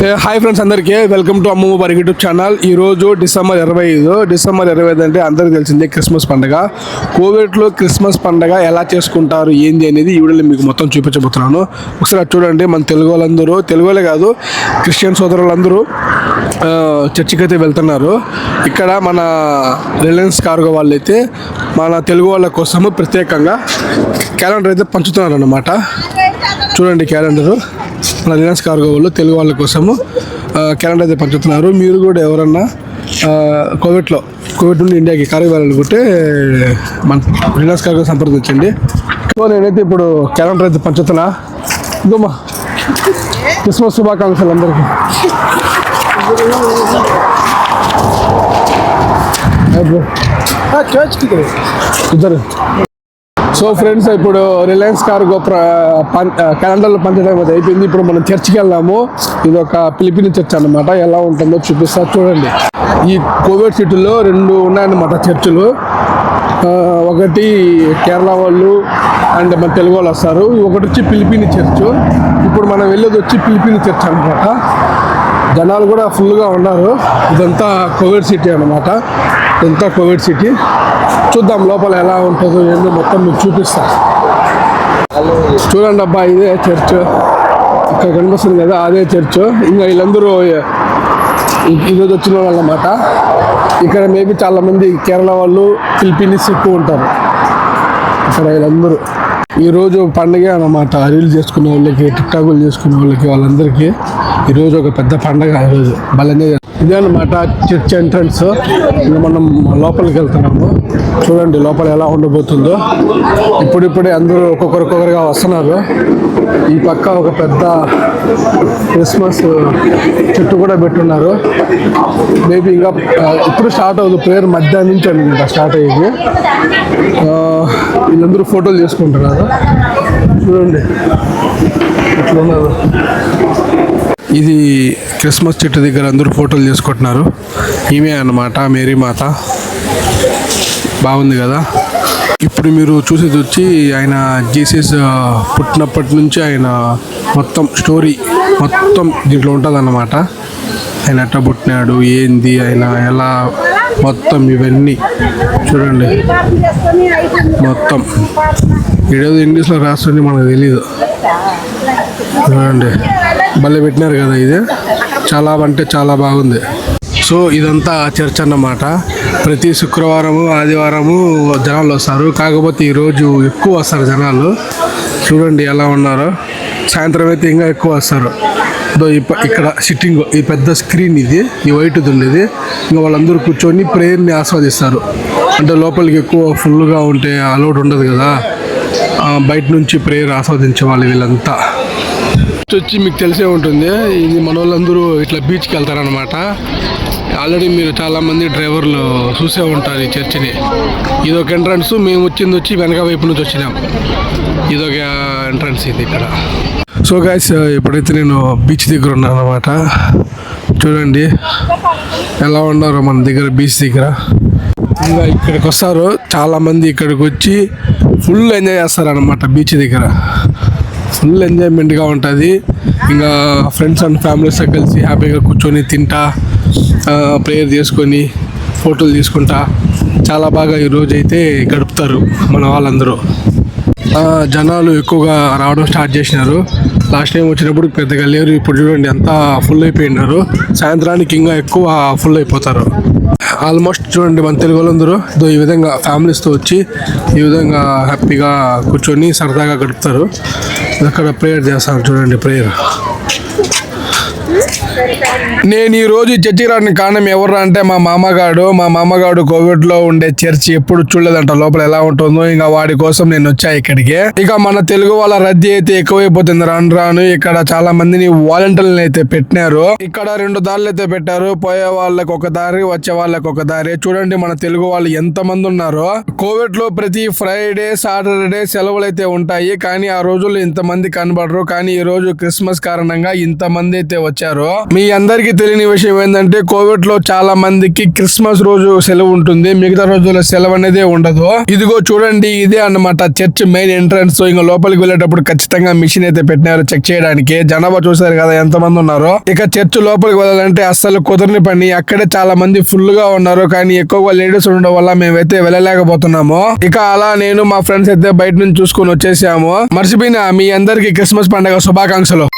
Hi friends అందరికీ. Welcome to అమ్మమ్మ వారి యూట్యూబ్ ఛానల్. ఈ రోజు డిసెంబర్ ఇరవై ఐదు. డిసెంబర్ ఇరవై ఐదు అంటే అందరికీ తెలిసిందే క్రిస్మస్ పండుగ. కోవిడ్లో క్రిస్మస్ పండుగ ఎలా చేసుకుంటారు ఏంది అనేది ఈ వీడియోలో మీకు మొత్తం చూపించబోతున్నాను. ఒకసారి చూడండి మన తెలుగు వాళ్ళందరూ. తెలుగు వాళ్ళే కాదు క్రిస్టియన్ సోదరులందరూ చర్చికి అయితే వెళ్తున్నారు. ఇక్కడ మన రిలయన్స్ కార్గో వాళ్ళు అయితే మన తెలుగు వాళ్ళ కోసము ప్రత్యేకంగా క్యాలెండర్ అయితే పంచుతున్నారు అన్నమాట చూడండి క్యాలెండరు. మన రిలయన్స్ కార్గో వాళ్ళు తెలుగు వాళ్ళ కోసము క్యాలెండర్ అయితే పంచుతున్నారు మీరు కూడా ఎవరన్నా కోవిడ్లో కోవిడ్ నుండి ఇండియాకి కార్గో వెళ్ళాలనుకుంటే మన రిలయన్స్ కార్గో సంప్రదించండి. సో నేనైతే ఇప్పుడు క్యాలెండర్ అయితే పంచుతున్నా ఇదమ్మా క్రిస్మస్ శుభాకాంక్షలు అందరికీ. ఇద్దరు. సో ఫ్రెండ్స్ ఇప్పుడు రిలయన్స్ కార్గో క్యాలెండర్లో పంచడం అది అయిపోయింది. ఇప్పుడు మనం చర్చికి వెళ్ళాము ఇది ఒక పిలిపిని చర్చ్ అన్నమాట. ఎలా ఉంటుందో చూపిస్తా. చూడండి. ఈ కోవిడ్ సిటీలో రెండు ఉన్నాయన్నమాట చర్చిలు ఒకటి కేరళ వాళ్ళు అండ్ మన తెలుగు వాళ్ళు వస్తారు. ఒకటి వచ్చి పిలిపిని చర్చ్ ఇప్పుడు మనం వెళ్ళేది వచ్చి పిలిపిని చర్చ్ అనమాట జనాలు కూడా ఫుల్గా ఉన్నారు. ఇదంతా కోవిడ్ సిటీ అన్నమాట. ఇదంతా కోవిడ్ సిటీ చూద్దాం లోపల ఎలా ఉంటుందో ఏందో మొత్తం మీకు చూపిస్తా. చూడండి అబ్బా ఇదే చర్చ్. ఇక్కడ కనిపిస్తుంది కదా అదే చర్చ్. ఇంకా వీళ్ళందరూ ఈ- ఈరోజు వచ్చిన వాళ్ళు అన్నమాట. ఇక్కడ మేబీ చాలా మంది కేరళ వాళ్ళు ఫిలిపీనిస్ ఎక్కువ ఉంటారు. ఇక్కడ వీళ్ళందరూ. ఈరోజు పండుగ అన్నమాట. రీల్స్ చేసుకునే వాళ్ళకి టిక్టాకులు చేసుకునే వాళ్ళకి వాళ్ళందరికీ ఈరోజు ఒక పెద్ద పండగ ఈరోజు. బలంగా ఇదే చర్చ్ ఎంట్రన్స్. మనం లోపలికి వెళ్తున్నాము. చూడండి లోపల ఎలా ఉండబోతుందో. ఇప్పుడిప్పుడే అందరూ ఒక్కొక్కరికొకరుగా వస్తున్నారు. ఈ పక్క ఒక పెద్ద క్రిస్మస్ చెట్టు కూడా పెట్టున్నారు. మేబీ ఇంకా ఇప్పుడు స్టార్ట్ అవుతుంది ప్రేయర్ మధ్యాహ్నం నుంచి అనుకుంటా స్టార్ట్ అయ్యేది. ఆ, వీళ్ళందరూ ఫోటోలు చేసుకుంటున్నారు చూడండి. ఇట్లా ఉన్నారు ఇది క్రిస్మస్ చెట్టు దగ్గర అందరూ ఫోటోలు చేసుకుంటున్నారు. ఈమె అన్నమాట మేరీ మాత. బాగుంది కదా? ఇప్పుడు మీరు చూసేది వచ్చి ఆయన జీసస్ పుట్టినప్పటి నుంచి ఆయన మొత్తం స్టోరీ మొత్తం దీంట్లో ఉంటుందన్నమాట. ఆయన ఎట్లా పుట్టినాడు ఏంది ఆయన ఎలా మొత్తం ఇవన్నీ చూడండి. మొత్తం. ఏడేదో ఇంగ్లీష్లో రాస్తుంది మనకు తెలియదు చూడండి భలే పెట్టినారు కదా ఇది. చాలా అంటే చాలా బాగుంది. సో ఇదంతా చర్చ్ అన్నమాట. ప్రతి శుక్రవారము ఆదివారము జనాలు వస్తారు. కాకపోతే ఈరోజు ఎక్కువ వస్తారు జనాలు. చూడండి ఎలా ఉన్నారో. సాయంత్రం అయితే ఇంకా ఎక్కువ వస్తారు. ఇదో ఇక్కడ సిట్టింగ్ ఈ పెద్ద స్క్రీన్ ఇది. ఈ వైట్ ఉండేది ఇంకా వాళ్ళందరూ కూర్చొని ప్రేయర్ని ఆస్వాదిస్తారు. అంటే లోపలికి ఎక్కువ ఫుల్గా ఉంటే అలౌడ్ ఉండదు కదా. బయట నుంచి ప్రేయర్ ఆస్వాదించే వాళ్ళు వీళ్ళంతా. వచ్చి మీకు తెలిసే ఉంటుంది. ఇది మన వాళ్ళందరూ ఇట్లా బీచ్కి వెళ్తారనమాట ఆల్రెడీ మీరు చాలామంది డ్రైవర్లు చూసే ఉంటారు ఈ చర్చిని. ఇదొక ఎంట్రన్స్ మేము వచ్చింది వచ్చి వెనక వైపు నుంచి వచ్చినాం. ఇదొక ఎంట్రన్స్ ఇది ఇక్కడ. సో గాయస్ ఇప్పుడైతే నేను బీచ్ దగ్గర ఉన్నాను అనమాట చూడండి. ఎలా ఉన్నారో మన దగ్గర బీచ్ దగ్గర. ఇంకా ఇక్కడికి వస్తారు. చాలామంది ఇక్కడికి వచ్చి ఫుల్ ఎంజాయ్ చేస్తారనమాట బీచ్ దగ్గర. ఫుల్ ఎంజాయ్మెంట్గా ఉంటుంది. ఇంకా ఫ్రెండ్స్ అండ్ ఫ్యామిలీస్తో కలిసి హ్యాపీగా కూర్చొని తింటా ప్రేయర్ చేసుకొని ఫోటోలు తీసుకుంటా. చాలా బాగా ఈరోజు అయితే గడుపుతారు మన వాళ్ళందరూ. జనాలు ఎక్కువగా రావడం స్టార్ట్ చేసినారు. లాస్ట్ టైం వచ్చినప్పుడు పెద్దగా లేరు ఇప్పుడు చూడండి అంతా ఫుల్ అయిపోయినారు. సాయంత్రానికి ఇంకా ఎక్కువ ఫుల్ అయిపోతారు. ఆల్మోస్ట్ చూడండి మన తెలుగు వాళ్ళందరూ ఇదో ఈ విధంగా ఫ్యామిలీస్తో వచ్చి ఈ విధంగా హ్యాపీగా కూర్చొని సరదాగా గడుపుతారు. అక్కడ ప్రేయర్ చేస్తారు చూడండి ప్రేయర్. నేను ఈ రోజు చర్చికి రావడానికి కారణం ఎవరు అంటే మా మామగాడు. మా మామగాడు కోవిడ్లో ఉండే చర్చి ఎప్పుడు చూడలేదంట. లోపల ఎలా ఉంటుందో ఇంకా వాడి కోసం నేను వచ్చా ఇక్కడికి. ఇక మన తెలుగు వాళ్ళ రద్దీ అయితే ఎక్కువైపోతుంది. రాను రాను ఇక్కడ చాలా మందిని వాలంటీర్లను అయితే పెట్టినారు. ఇక్కడ రెండు దారులు అయితే పెట్టారు. పోయే వాళ్ళకి ఒక దారి వచ్చే వాళ్ళకి ఒక దారి. చూడండి మన తెలుగు వాళ్ళు ఎంత మంది ఉన్నారో. కోవిడ్లో ప్రతి ఫ్రైడే సాటర్డే సెలవులు అయితే ఉంటాయి. కానీ ఆ రోజుల్లో ఇంతమంది కనబడరు. కానీ ఈ రోజు క్రిస్మస్ కారణంగా ఇంతమంది అయితే వచ్చారు. మీ అందరికీ తెలియని విషయం ఏంటంటే కోవిడ్లో చాలా మందికి క్రిస్మస్ రోజు సెలవు ఉంటుంది. మిగతా రోజుల సెలవు అనేది ఉండదు. ఇదిగో చూడండి ఇదే అన్నమాట చర్చ్ మెయిన్ ఎంట్రన్స్. ఇంకా లోపలికి వెళ్ళేటప్పుడు ఖచ్చితంగా మిషన్ అయితే పెట్టినారు చెక్ చేయడానికి. జనాభా చూసారు కదా ఎంత మంది ఉన్నారో. ఇక చర్చ్ లోపలికి వెళ్ళాలంటే అస్సలు కుదరని పని. అక్కడే చాలా మంది ఫుల్గా ఉన్నారు. కానీ ఎక్కువగా లేడీస్ ఉండడం వల్ల మేమైతే వెళ్ళలేకపోతున్నాము. ఇక అలా నేను మా ఫ్రెండ్స్ అయితే బయట నుంచి చూసుకొని వచ్చేసాము. మర్చిపోయిన మీ అందరికి క్రిస్మస్ పండుగ శుభాకాంక్షలు.